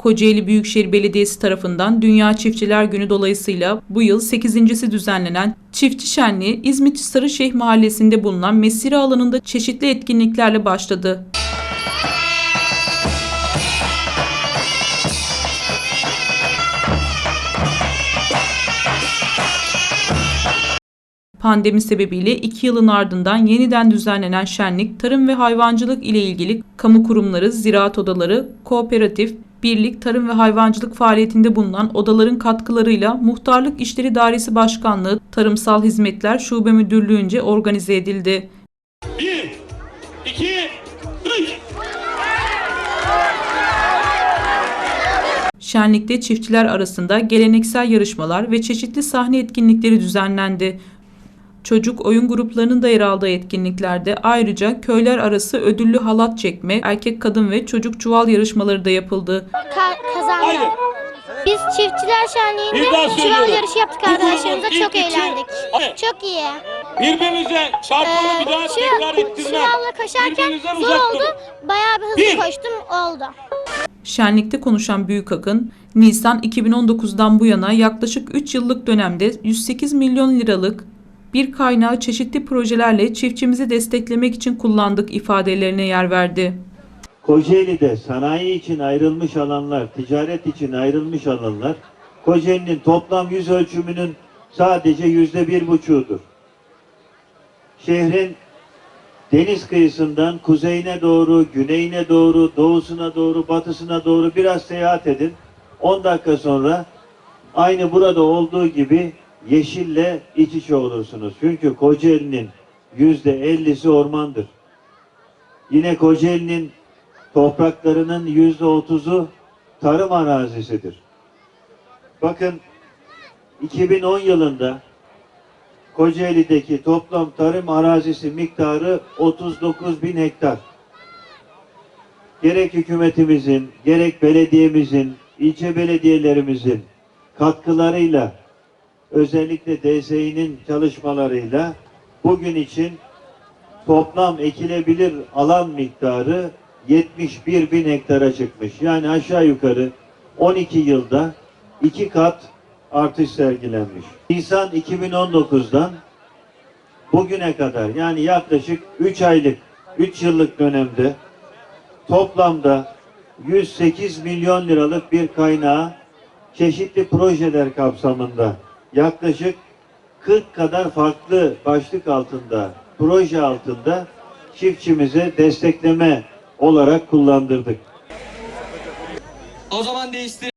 Kocaeli Büyükşehir Belediyesi tarafından Dünya Çiftçiler Günü dolayısıyla bu yıl 8.si düzenlenen Çiftçi Şenliği İzmit Sarışehir Mahallesi'nde bulunan mesire alanında çeşitli etkinliklerle başladı. Pandemi sebebiyle iki yılın ardından yeniden düzenlenen şenlik, tarım ve hayvancılık ile ilgili kamu kurumları, ziraat odaları, kooperatif, birlik, tarım ve hayvancılık faaliyetinde bulunan odaların katkılarıyla Muhtarlık İşleri Dairesi Başkanlığı Tarımsal Hizmetler Şube Müdürlüğü'nce organize edildi. Bir, iki, üç. Şenlikte çiftçiler arasında geleneksel yarışmalar ve çeşitli sahne etkinlikleri düzenlendi. Çocuk oyun gruplarının da yer aldığı etkinliklerde ayrıca köyler arası ödüllü halat çekme, erkek kadın ve çocuk çuval yarışmaları da yapıldı. ka- kazandı. Haydi. Biz çiftçiler şenliğinde çuval yarışı yaptık arkadaşlarımızla çok eğlendik. Hayır. Çok iyi. Birbirinize çarpmanı Ee, bir daha şu tekrar ettirmem. çuvalla koşarken zor oldu. durun. Bayağı bir hızlı Bir. koştum oldu. Şenlikte konuşan Büyük Akın, Nisan 2019'dan bu yana yaklaşık 3 yıllık dönemde 108 milyon liralık bir kaynağı çeşitli projelerle çiftçimizi desteklemek için kullandık ifadelerine yer verdi. Kocaeli'de sanayi için ayrılmış alanlar, ticaret için ayrılmış alanlar, Kocaeli'nin toplam yüz ölçümünün sadece yüzde bir buçuğudur. Şehrin deniz kıyısından kuzeyine doğru, güneyine doğru, doğusuna doğru, batısına doğru biraz seyahat edin. 10 dakika sonra aynı burada olduğu gibi yeşille iç içe olursunuz. Çünkü Kocaeli'nin yüzde ellisi ormandır. Yine Kocaeli'nin topraklarının yüzde otuzu tarım arazisidir. Bakın 2010 yılında Kocaeli'deki toplam tarım arazisi miktarı 39 bin hektar. Gerek hükümetimizin, gerek belediyemizin, ilçe belediyelerimizin katkılarıyla, özellikle DSİ'nin çalışmalarıyla bugün için toplam ekilebilir alan miktarı 71 bin hektara çıkmış. Yani aşağı yukarı 12 yılda iki kat artış sergilenmiş. Nisan 2019'dan bugüne kadar yani yaklaşık 3 aylık, 3 yıllık dönemde toplamda 108 milyon liralık bir kaynağı çeşitli projeler kapsamında yaklaşık 40 kadar farklı başlık altında, proje altında çiftçimize destekleme olarak kullandırdık. O zaman değiştirelim.